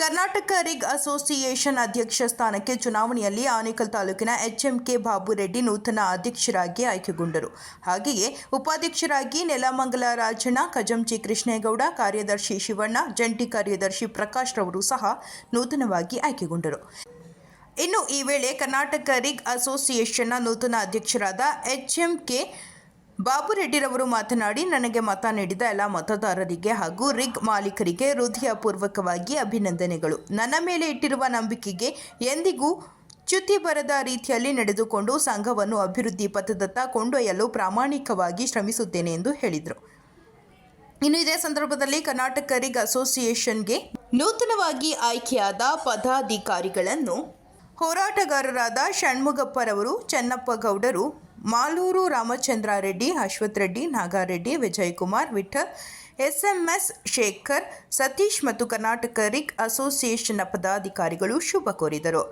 Karnataka ರಿಗ್ association ಅಧ್ಯಕ್ಷ ಸ್ಥಾನಕ್ಕೆ ಚುನಾವಣೆಯಲ್ಲಿ ಆನೇಕಲ್ ತಾಲೂಕಿನ ಎಚ್ಎಂಕೆ ಬಾಬುರೆಡ್ಡಿ ನೂತನ ಅಧ್ಯಕ್ಷರಾಗಿ ಆಯ್ಕೆಗೊಂಡರು. ಹಾಗೆಯೇ ಉಪಾಧ್ಯಕ್ಷರಾಗಿ ನೆಲಮಂಗಲ ರಾಜಣ್ಣ ಕಜಂಚಿ ಕೃಷ್ಣೇಗೌಡ, ಕಾರ್ಯದರ್ಶಿ ಶಿವಣ್ಣ, ಜಂಟಿ ಕಾರ್ಯದರ್ಶಿ ಪ್ರಕಾಶ್ ರವರು ಸಹ ನೂತನವಾಗಿ ಆಯ್ಕೆಗೊಂಡರು. ಇನ್ನು ಈ ವೇಳೆ ಕರ್ನಾಟಕ ರಿಗ್ ಅಸೋಸಿಯೇಷನ್ನ ನೂತನ ಅಧ್ಯಕ್ಷರಾದ ಎಚ್ ಎಂ ರೆಡ್ಡಿರವರು ಮಾತನಾಡಿ, ನನಗೆ ಮತ ನೀಡಿದ ಎಲ್ಲ ಮತದಾರರಿಗೆ ಹಾಗೂ ರಿಗ್ ಮಾಲೀಕರಿಗೆ ಹೃದಯಪೂರ್ವಕವಾಗಿ ಅಭಿನಂದನೆಗಳು. ನನ್ನ ಮೇಲೆ ಇಟ್ಟಿರುವ ನಂಬಿಕೆಗೆ ಎಂದಿಗೂ ಚ್ಯುತಿ ಬರದ ರೀತಿಯಲ್ಲಿ ನಡೆದುಕೊಂಡು ಸಂಘವನ್ನು ಅಭಿವೃದ್ಧಿ ಪಥದತ್ತ ಕೊಂಡೊಯ್ಯಲು ಪ್ರಾಮಾಣಿಕವಾಗಿ ಶ್ರಮಿಸುತ್ತೇನೆ ಎಂದು ಹೇಳಿದರು. ಇನ್ನು ಇದೇ ಸಂದರ್ಭದಲ್ಲಿ ಕರ್ನಾಟಕ ರಿಗ್ ಅಸೋಸಿಯೇಷನ್ಗೆ ನೂತನವಾಗಿ ಆಯ್ಕೆಯಾದ ಪದಾಧಿಕಾರಿಗಳನ್ನು ಹೋರಾಟಗಾರರಾದ ಷಣ್ಮುಗಪ್ಪರವರು ಚೆನ್ನಪ್ಪ ಗೌಡರು ಮಾಲೂರು ರಾಮಚಂದ್ರ ರೆಡ್ಡಿ ಅಶ್ವಥ್ ರೆಡ್ಡಿ ನಾಗಾರೆಡ್ಡಿ, ವಿಜಯಕುಮಾರ್ ವಿಠಲ್ ಎಸ್ಎಂಎಸ್ ಶೇಖರ್, ಸತೀಶ್ ಮತ್ತು ಕರ್ನಾಟಕ ರಿಕ್ ಅಸೋಸಿಯೇಷನ್ನ ಪದಾಧಿಕಾರಿಗಳು ಶುಭ ಕೋರಿದರು.